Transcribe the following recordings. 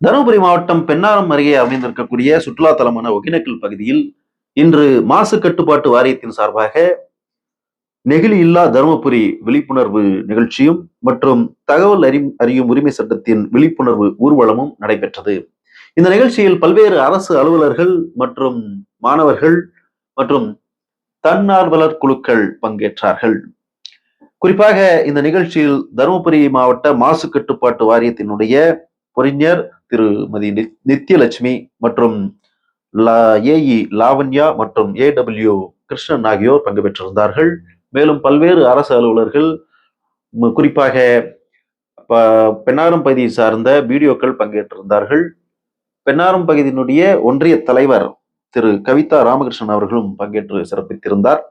தருமபுரி மாவட்டம் பெண்ணாரம் அருகே அமைந்திருக்கக்கூடிய சுற்றுலா தலமான ஒகேனக்கல் பகுதியில் இன்று மாசு கட்டுப்பாட்டு வாரியத்தின் சார்பாக நெகிழி இல்லா தருமபுரி விழிப்புணர்வு நிகழ்ச்சியும் மற்றும் தகவல் அறி அறியும் உரிமை சட்டத்தின் விழிப்புணர்வு ஊர்வலமும் நடைபெற்றது. இந்த நிகழ்ச்சியில் பல்வேறு அரசு அலுவலர்கள் மற்றும் மாணவர்கள் மற்றும் தன்னார்வலர் குழுக்கள் பங்கேற்றார்கள். குறிப்பாக இந்த நிகழ்ச்சியில் தருமபுரி மாவட்ட மாசு கட்டுப்பாட்டு வாரியத்தினுடைய பொறிஞர் திருமதி நித்யலட்சுமி மற்றும் ஏஇ லாவண்யா மற்றும் ஏடபிள்யூ கிருஷ்ணன் ஆகியோர் பங்கு பெற்றிருந்தார்கள். மேலும் பல்வேறு அரசு அலுவலர்கள் குறிப்பாக பெண்ணாரம் பகுதியை சார்ந்த வீடியோக்கள் பங்கேற்றிருந்தார்கள். பெண்ணாரம் பகுதியினுடைய ஒன்றிய தலைவர் திரு கவிதா ராமகிருஷ்ணன் அவர்களும் பங்கேற்று சிறப்பித்திருந்தார்.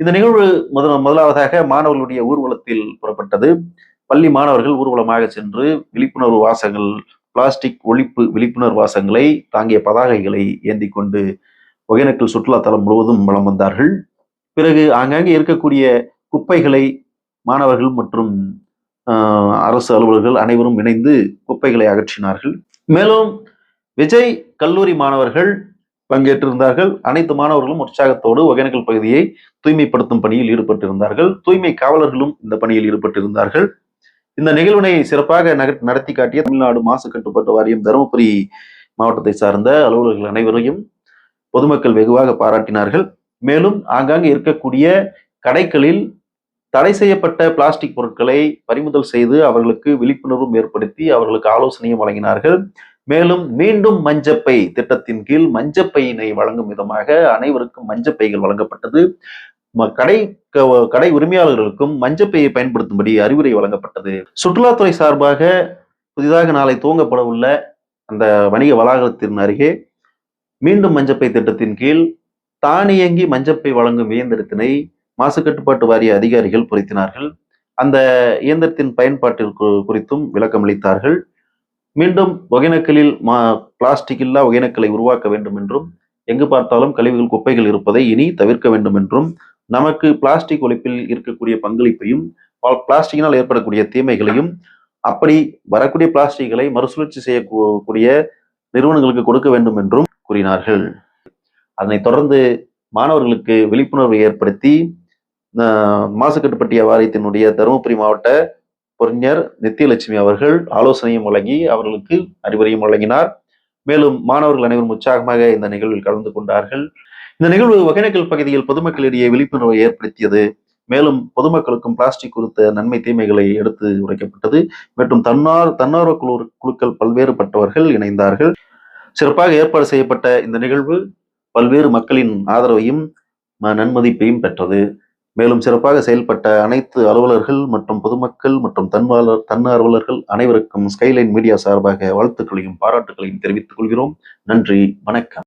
இந்த நிகழ்வு முதல முதலாவதாக மாணவர்களுடைய ஊர்வலத்தில் புறப்பட்டது. பள்ளி மாணவர்கள் ஊர்வலமாக சென்று விழிப்புணர்வு வாசகங்கள் பிளாஸ்டிக் ஒழிப்பு விழிப்புணர்வு வாசங்களை தாங்கிய பதாகைகளை ஏந்தி கொண்டு ஒகேனக்கல் சுற்றுலாத்தலம் முழுவதும் வலம் வந்தார்கள். பிறகு ஆங்காங்கே இருக்கக்கூடிய குப்பைகளை மாணவர்கள் மற்றும் அரசு அலுவலர்கள் அனைவரும் இணைந்து குப்பைகளை அகற்றினார்கள். மேலும் விஜய் கல்லூரி மாணவர்கள் பங்கேற்றிருந்தார்கள். அனைத்து மாணவர்களும் உற்சாகத்தோடு ஒகேனக்கல் பகுதியை தூய்மைப்படுத்தும் பணியில் ஈடுபட்டிருந்தார்கள். தூய்மை காவலர்களும் இந்த பணியில் ஈடுபட்டிருந்தார்கள். இந்த நிகழ்வினை சிறப்பாக நடத்தி காட்டிய தமிழ்நாடு மாசு கட்டுப்பாட்டு வாரியம் தருமபுரி மாவட்டத்தை சார்ந்த அலுவலர்கள் அனைவரையும் பொதுமக்கள் வெகுவாக பாராட்டினார்கள். மேலும் ஆங்காங்கே இருக்கக்கூடிய கடைகளில் தடை செய்யப்பட்ட பிளாஸ்டிக் பொருட்களை பறிமுதல் செய்து அவர்களுக்கு விழிப்புணர்வும் ஏற்படுத்தி அவர்களுக்கு ஆலோசனையும் வழங்கினார்கள். மேலும் மீண்டும் மஞ்சப்பை திட்டத்தின் கீழ் மஞ்சப்பையினை வழங்கும் விதமாக அனைவருக்கும் மஞ்சப்பைகள் வழங்கப்பட்டது. கடை க- கடை உரிமையாளர்களுக்கும் மஞ்சப்பையை பயன்படுத்தும்படி அறிவுரை வழங்கப்பட்டது. சுற்றுலாத்துறை சார்பாக புதிதாக நாளை துவங்கப்பட உள்ள அந்த வணிக வளாகத்தின் அருகே மீண்டும் மஞ்சப்பை திட்டத்தின் கீழ் தானியங்கி மஞ்சப்பை வழங்கும் இயந்திரத்தினை மாசு கட்டுப்பாட்டு வாரிய அதிகாரிகள் பொருத்தினார்கள். அந்த இயந்திரத்தின் பயன்பாட்டிற்கு குறித்தும் விளக்கமளித்தார்கள். மீண்டும் ஒகேனக்கலில் மா பிளாஸ்டிக் இல்லா ஒகேனக்கலை உருவாக்க வேண்டும் என்றும் எங்கு பார்த்தாலும் கழிவுகள் குப்பைகள் இருப்பதை இனி தவிர்க்க வேண்டும் என்றும் நமக்கு பிளாஸ்டிக் ஒழிப்பில் இருக்கக்கூடிய பங்களிப்பையும் பிளாஸ்டிக்கினால் ஏற்படக்கூடிய தீமைகளையும் அப்படி வரக்கூடிய பிளாஸ்டிக்களை மறுசுழற்சி செய்யக்கூடிய நிறுவனங்களுக்கு கொடுக்க வேண்டும் என்றும் கூறினார்கள். அதனைத் தொடர்ந்து மாணவர்களுக்கு விழிப்புணர்வை ஏற்படுத்தி மாசுக்கட்டுப்பட்டிய வாரியத்தினுடைய தருமபுரி மாவட்ட பொறிஞர் நித்யலட்சுமி அவர்கள் ஆலோசனையும் வழங்கி அவர்களுக்கு அறிவுரையும் வழங்கினார். மேலும் மாணவர்கள் அனைவரும் உற்சாகமாக இந்த நிகழ்வில் கலந்து கொண்டார்கள். இந்த நிகழ்வு ஒகேனக்கல் பகுதியில் பொதுமக்களிடையே விழிப்புணர்வை ஏற்படுத்தியது. மேலும் பொதுமக்களுக்கும் பிளாஸ்டிக் குறித்த நன்மை தீமைகளை எடுத்து உரைக்கப்பட்டது. மற்றும் தன்னார் தன்னார்வ குழு குழுக்கள் பல்வேறுபட்டவர்கள் இணைந்தார்கள். சிறப்பாக ஏற்பாடு செய்யப்பட்ட இந்த நிகழ்வு பல்வேறு மக்களின் ஆதரவையும் நன்மதிப்பையும் பெற்றது. மேலும் சிறப்பாக செயல்பட்ட அனைத்து அலுவலர்கள் மற்றும் பொதுமக்கள் மற்றும் தன்வாளர் தன்னார்வலர்கள் அனைவருக்கும் ஸ்கைலைன் மீடியா சார்பாக வாழ்த்துக்களையும் பாராட்டுகளையும் தெரிவித்துக் கொள்கிறோம். நன்றி வணக்கம்.